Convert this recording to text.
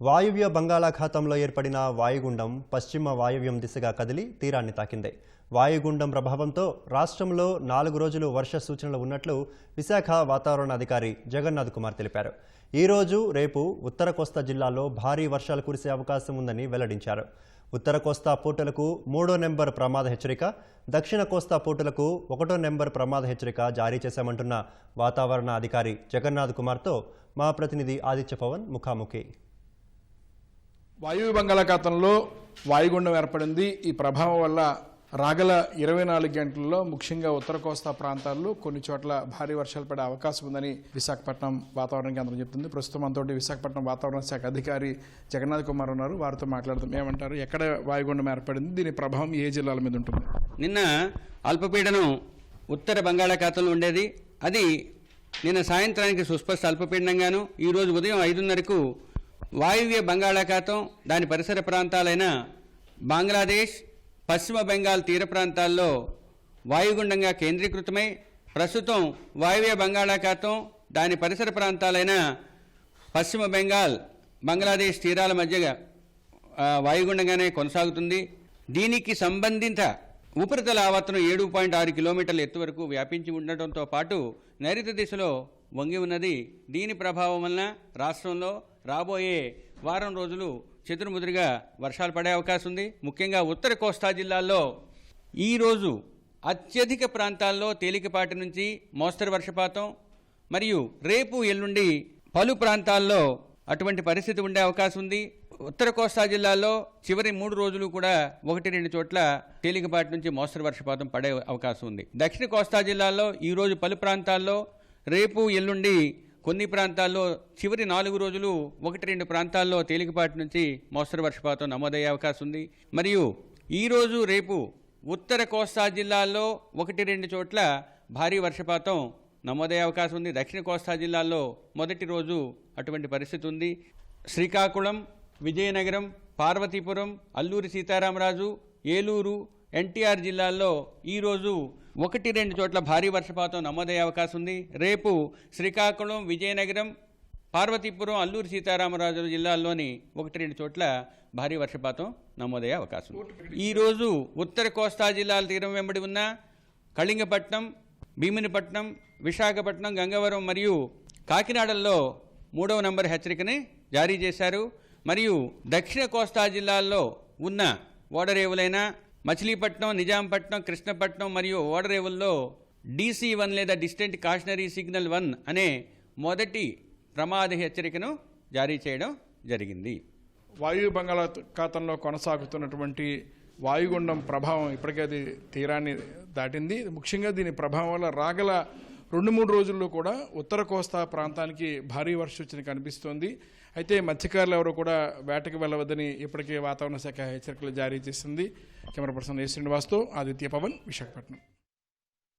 వాయువ్య బంగాళాఖాతంలో ఏర్పడిన వాయుగుండం పశ్చిమ వాయువ్యం దిశగా కదిలి తీరాన్ని తాకింది. వాయుగుండం ప్రభావంతో రాష్ట్రంలో నాలుగు రోజులు వర్ష సూచనలు ఉన్నట్లు విశాఖ వాతావరణ అధికారి జగన్నాథ్ కుమార్ తెలిపారు. ఈ రోజు రేపు ఉత్తర కోస్తా జిల్లాలో భారీ వర్షాలు కురిసే అవకాశం ఉందని వెల్లడించారు. ఉత్తర కోస్తా పోర్టులకు మూడో నెంబర్ ప్రమాద హెచ్చరిక దక్షిణ కోస్తా పోర్టులకు ఒకటో నెంబర్ ప్రమాద హెచ్చరిక జారీ చేశామంటున్న వాతావరణ అధికారి జగన్నాథ్ కుమార్తో మా ప్రతినిధి ఆదిత్య పవన్ ముఖాముఖి. వాయువ్య బంగాళాఖాతంలో వాయుగుండం ఏర్పడింది. ఈ ప్రభావం వల్ల రాగల ఇరవై నాలుగు గంటల్లో ముఖ్యంగా ఉత్తర కోస్తా ప్రాంతాల్లో కొన్ని చోట్ల భారీ వర్షాలు పడే అవకాశం ఉందని విశాఖపట్నం వాతావరణ కేంద్రం చెప్తుంది. ప్రస్తుతం మనతోటి విశాఖపట్నం వాతావరణ శాఖ అధికారి జగన్నాథ్ కుమార్ ఉన్నారు. వారితో మాట్లాడదాం. ఏమంటారు? ఎక్కడ వాయుగుండం ఏర్పడింది? దీని ప్రభావం ఏ జిల్లాల మీద ఉంటుంది? నిన్న అల్పపీడనం ఉత్తర బంగాళాఖాతంలో ఉండేది. అది నిన్న సాయంత్రానికి సుస్పష్ట అల్పపీడనంగాను ఈరోజు ఉదయం ఐదున్నరకు వాయువ్య బంగాళాఖాతం దాని పరిసర ప్రాంతాలైన బంగ్లాదేశ్ పశ్చిమ బెంగాల్ తీర ప్రాంతాల్లో వాయుగుండంగా కేంద్రీకృతమై ప్రస్తుతం వాయువ్య బంగాళాఖాతం దాని పరిసర ప్రాంతాలైన పశ్చిమ బెంగాల్ బంగ్లాదేశ్ తీరాల మధ్య వాయుగుండంగానే కొనసాగుతుంది. దీనికి సంబంధిత ఉపరితల ఆవర్తనం ఏడు పాయింట్ ఆరు కిలోమీటర్ల ఎత్తు వరకు వ్యాపించి ఉండటంతో పాటు నైరుతి దిశలో వంగి ఉన్నది. దీని ప్రభావం వలన రాష్ట్రంలో రాబోయే వారం రోజులు చెదురుముదురుగా వర్షాలు పడే అవకాశం ఉంది. ముఖ్యంగా ఉత్తర కోస్తా జిల్లాల్లో ఈరోజు అత్యధిక ప్రాంతాల్లో తేలికపాటి నుంచి మోస్తరు వర్షపాతం మరియు రేపు ఎల్లుండి పలు ప్రాంతాల్లో అటువంటి పరిస్థితి ఉండే అవకాశం ఉంది. ఉత్తర కోస్తా జిల్లాలో చివరి మూడు రోజులు కూడా ఒకటి రెండు చోట్ల తేలికపాటి నుంచి మోస్తరు వర్షపాతం పడే అవకాశం ఉంది. దక్షిణ కోస్తా జిల్లాలో ఈరోజు పలు ప్రాంతాల్లో రేపు ఎల్లుండి కొన్ని ప్రాంతాల్లో చివరి నాలుగు రోజులు ఒకటి రెండు ప్రాంతాల్లో తేలికపాటి నుంచి మోస్తరు వర్షపాతం నమోదయ్యే అవకాశం ఉంది. మరియు ఈ రోజు రేపు ఉత్తర కోస్తా జిల్లాల్లో ఒకటి రెండు చోట్ల భారీ వర్షపాతం నమోదయ్యే అవకాశం ఉంది. దక్షిణ కోస్తా జిల్లాల్లో మొదటి రోజు అటువంటి పరిస్థితి ఉంది. శ్రీకాకుళం విజయనగరం పార్వతీపురం అల్లూరి సీతారామరాజు ఏలూరు ఎన్టీఆర్ జిల్లాల్లో ఈరోజు ఒకటి రెండు చోట్ల భారీ వర్షపాతం నమోదయ్యే అవకాశం ఉంది. రేపు శ్రీకాకుళం విజయనగరం పార్వతీపురం అల్లూరి సీతారామరాజు జిల్లాల్లోని ఒకటి రెండు చోట్ల భారీ వర్షపాతం నమోదయ్యే అవకాశం ఉంది. ఈరోజు ఉత్తర కోస్తా జిల్లాల తీరం వెంబడి ఉన్న కళింగపట్నం భీమినిపట్నం విశాఖపట్నం గంగవరం మరియు కాకినాడల్లో మూడవ నంబర్ హెచ్చరికని జారీ చేశారు. మరియు దక్షిణ కోస్తా జిల్లాల్లో ఉన్న ఓడరేవులైన మచిలీపట్నం నిజాంపట్నం కృష్ణపట్నం మరియు ఓడరేవుల్లో డీసీ వన్ లేదా డిస్టెంట్ కాషనరీ సిగ్నల్ వన్ అనే మొదటి ప్రమాద హెచ్చరికను జారీ చేయడం జరిగింది. వాయు బంగాళాఖాతంలో కొనసాగుతున్నటువంటి వాయుగుండం ప్రభావం ఇప్పటికే అది తీరాన్ని దాటింది. ముఖ్యంగా దీని ప్రభావం వల్ల రాగల రెండు మూడు రోజుల్లో కూడా ఉత్తర కోస్తా ప్రాంతానికి భారీ వర్షం కనిపిస్తోంది. అయితే మత్స్యకారులు ఎవరు కూడా వేటకు వెళ్ళవద్దని ఇప్పటికే వాతావరణ శాఖ హెచ్చరికలు జారీ చేసింది. కెమెరా పర్సన్ ఏ శ్రీనివాస్తో ఆదిత్య పవన్ విశాఖపట్నం.